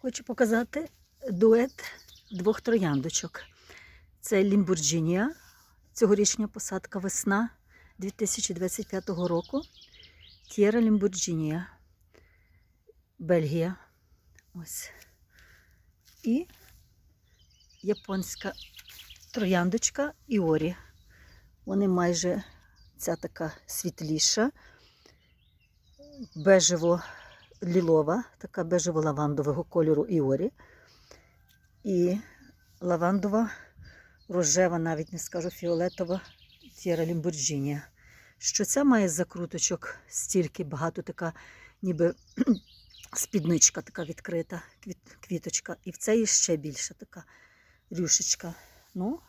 Хочу показати дует двох трояндочок. Це Лімбурджінія, цьогорічня посадка весна 2025 року. Тєра Лімбурджінія, Бельгія. Ось. І японська трояндочка Іорі. Вони майже ця така світліша, бежево-лілова, така бежево-лавандового кольору Іорі. І лавандова, рожева, навіть не скажу фіолетова Тєра Лімбурджінія. Що ця має закруточок стільки багато, така ніби спідничка така відкрита, квіт, квіточка. І в цей ще більша така рюшечка. Ну,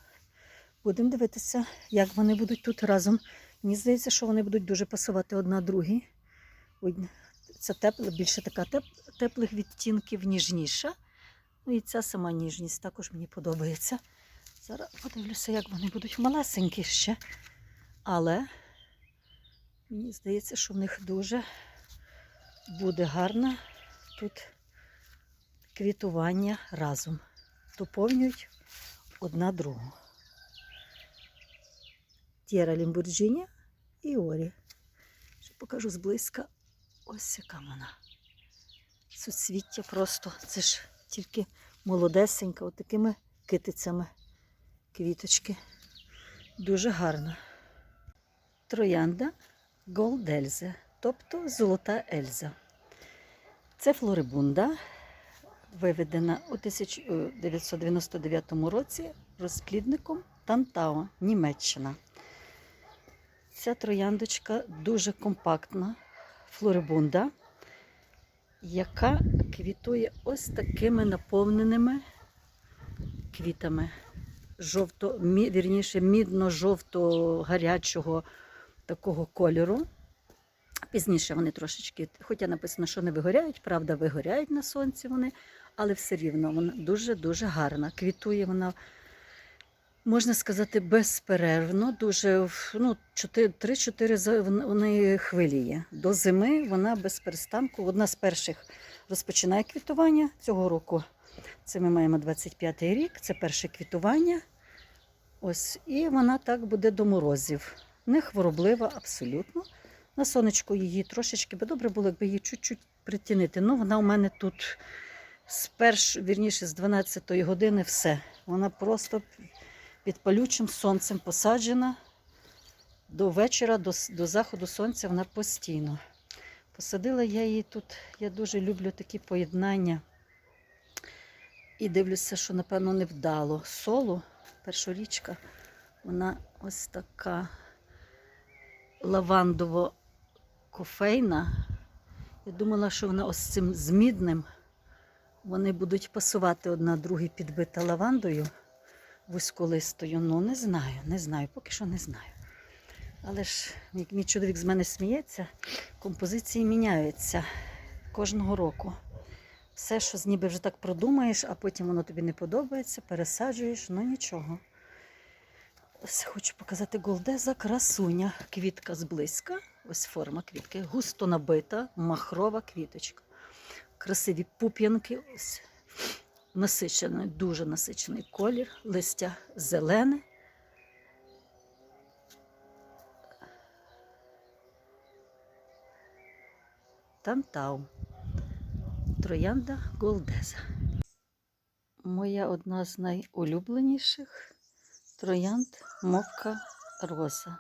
будемо дивитися, як вони будуть тут разом. Мені здається, що вони будуть дуже пасувати одна другій. Ця тепла, більше така теп, теплих відтінків, ніжніша. Ну і ця сама ніжність також мені подобається. Зараз подивлюся, як вони будуть малесенькі ще. Але мені здається, що в них дуже буде гарне тут квітування разом. Доповнюють одна другу. Тєра Лімбурджіні і Орі. Ще покажу зблизька. Ось яка вона. Суцвіття просто. Це ж тільки молодесенька, от такими китицями квіточки. Дуже гарна. Троянда Голдельзе, тобто золота Ельза. Це флорибунда, виведена у 1999 році розплідником Тантао, Німеччина. Ця трояндочка дуже компактна флорибунда, яка квітує ось такими наповненими квітами. Жовто, вірніше, мідно-жовто-гарячого такого кольору. Пізніше вони трошечки, хоча написано, що не вигоряють, правда, вигоряють на сонці вони, але все рівно вона дуже-дуже гарна. Квітує вона, можна сказати, безперервно, дуже ну, 3-4 вони хвилі є. До зими вона без перестанку. Одна з перших розпочинає квітування цього року. Це ми маємо 25-й рік, це перше квітування. Ось, і вона так буде до морозів. Не хвороблива абсолютно. На сонечку її трошечки би добре було, якби її чуть-чуть притінити. Ну, вона у мене тут з перш, вірніше, з 12-ї години все. Вона просто під палючим сонцем посаджена до вечора, до, до заходу сонця вона постійно. Посадила я її тут. Я дуже люблю такі поєднання. І дивлюся, що, напевно, невдало. Соло, першорічка, вона ось така лавандово-кофейна. Я думала, що вона ось цим з мідним вони будуть пасувати одна другій підбита лавандою вузьколистою. Ну, не знаю, не знаю, поки що не знаю. Але ж, як мій чоловік з мене сміється, композиції міняються кожного року. Все, що ніби вже так продумаєш, а потім воно тобі не подобається, пересаджуєш, ну нічого. Ось хочу показати голдеза красуня. Квітка зблизька. Ось форма квітки. Густо набита, махрова квіточка. Красиві пуп'янки. Ось насичений, дуже насичений колір, листя зелене. Тантау. Троянда Голдеза. Моя одна з найулюбленіших троянд мовка роза.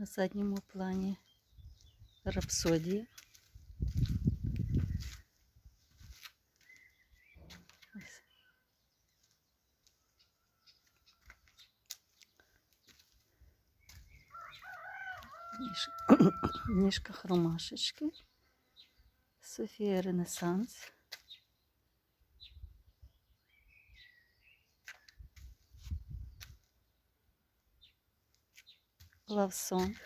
На задньому плані рапсодія. Ось. Ніжка, ніжка хромашечки. Софія Ренесанс. лавсон.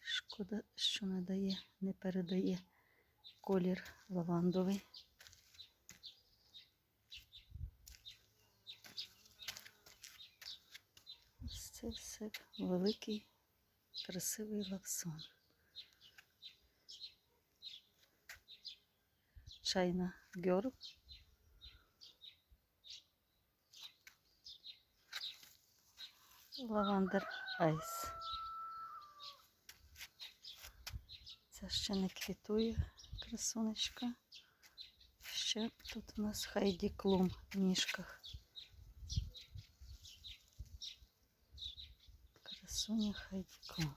Шкода, що не дає, не передає колір лавандовий. Ось це все великий, красивий лавсон. Чайна Гьорл. Лавандер айс. Це ще не квітує красунечка. Ще тут у нас Хайді Клум в ніжках. Красуня Хайді Клум.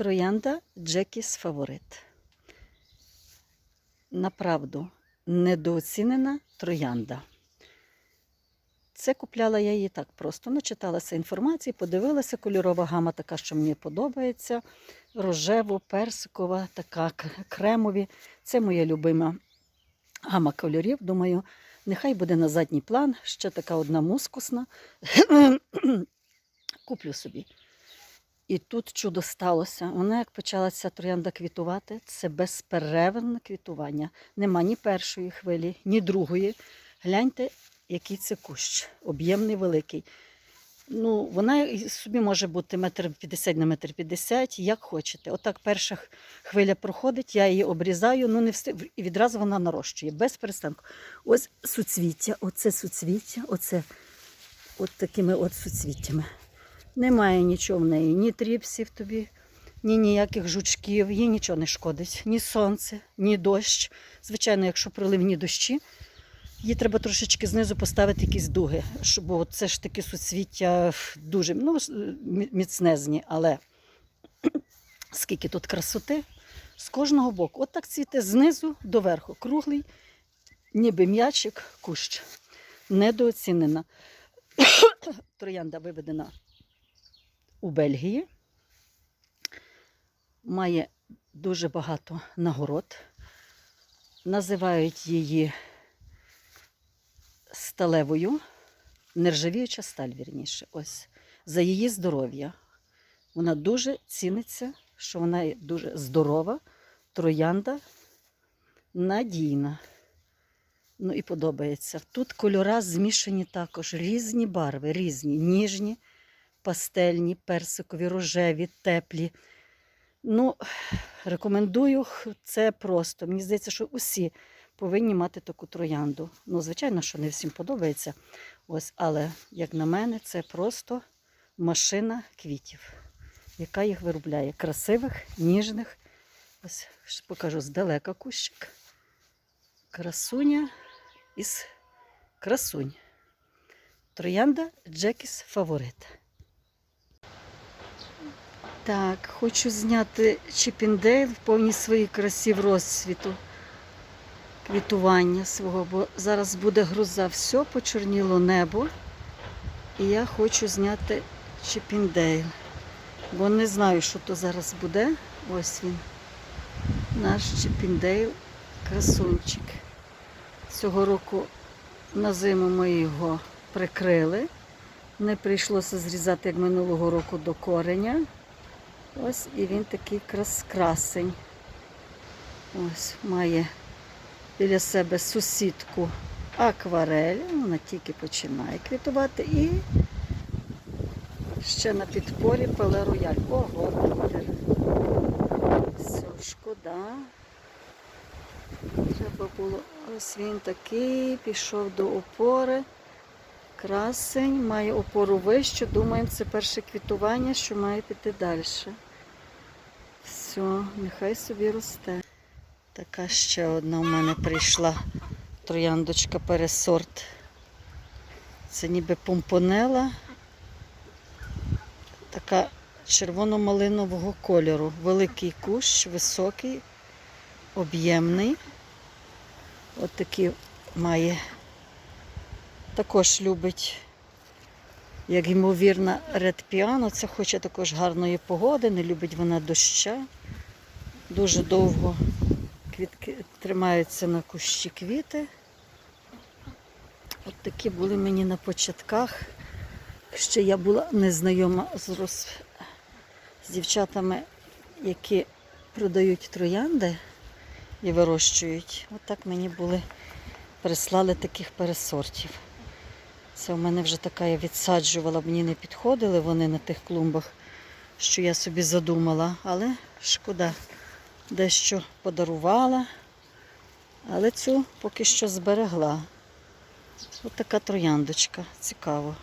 Троянда Джекіс Фаворит. Направду недооцінена троянда. Це купляла я її так просто. Начиталася інформації, подивилася, кольорова гама така, що мені подобається. Рожево, персикова, така кремові. Це моя любима гама кольорів. Думаю, нехай буде на задній план. Ще така одна мускусна. Куплю собі. І тут чудо сталося. Вона як почалася троянда квітувати, це безперервне квітування. Нема ні першої хвилі, ні другої. Гляньте, який це кущ, об'ємний великий. Ну, вона собі може бути метр 50 на метр 50, як хочете. Отак перша хвиля проходить, я її обрізаю, ну не встиг, і відразу вона нарощує, без перестанку. Ось суцвіття, оце суцвіття, оце от такими от суцвіттями. Немає нічого в неї, ні тріпсів тобі, ні ніяких жучків, їй нічого не шкодить, ні сонце, ні дощ. Звичайно, якщо проливні дощі, їй треба трошечки знизу поставити якісь дуги, бо це ж таки суцвіття дуже ну, міцнезні, але скільки тут красоти з кожного боку. От так цвіте знизу до верху, круглий, ніби м'ячик, кущ. Недооцінена. Троянда виведена у Бельгії. Має дуже багато нагород. Називають її сталевою, нержавіюча сталь, вірніше. Ось за її здоров'я. Вона дуже ціниться, що вона є дуже здорова, троянда, надійна. Ну і подобається. Тут кольора змішані також різні барви, різні, ніжні, пастельні, персикові, рожеві, теплі. Ну, рекомендую це просто. Мені здається, що усі повинні мати таку троянду. Ну, звичайно, що не всім подобається. Ось, але, як на мене, це просто машина квітів, яка їх виробляє. Красивих, ніжних. Ось покажу здалека кущик. Красуня із красунь. Троянда Джекіс Фаворит. Так, хочу зняти Чіпіндейл в повній своїй красі в розсвіту квітування свого, бо зараз буде гроза, все почорніло небо. І я хочу зняти Чіпіндейл. Бо не знаю, що то зараз буде. Ось він. Наш Чіпіндейл красунчик. Цього року на зиму ми його прикрили. Не прийшлося зрізати, як минулого року, до кореня. Ось і він такий крас красень. Ось має біля себе сусідку акварель. Вона тільки починає квітувати. І ще на підпорі пеле рояль. Ого. Все, шкода. Треба було. Ось він такий, пішов до опори. Красень, має опору вищу. Думаємо, це перше квітування, що має піти далі. Все, нехай собі росте. Така ще одна в мене прийшла трояндочка пересорт. Це ніби помпонела. Така червоно-малинового кольору. Великий кущ, високий, об'ємний. От такий має. Також любить, як ймовірно, Ред Піано. Це хоче також гарної погоди, не любить вона доща. Дуже довго квітки тримаються на кущі квіти. От такі були мені на початках. Ще я була незнайома з, роз... з дівчатами, які продають троянди і вирощують. Отак мені були, прислали таких пересортів. Це в мене вже така я відсаджувала, мені не підходили вони на тих клумбах, що я собі задумала, але шкода, дещо подарувала, але цю поки що зберегла. Ось така трояндочка, цікаво.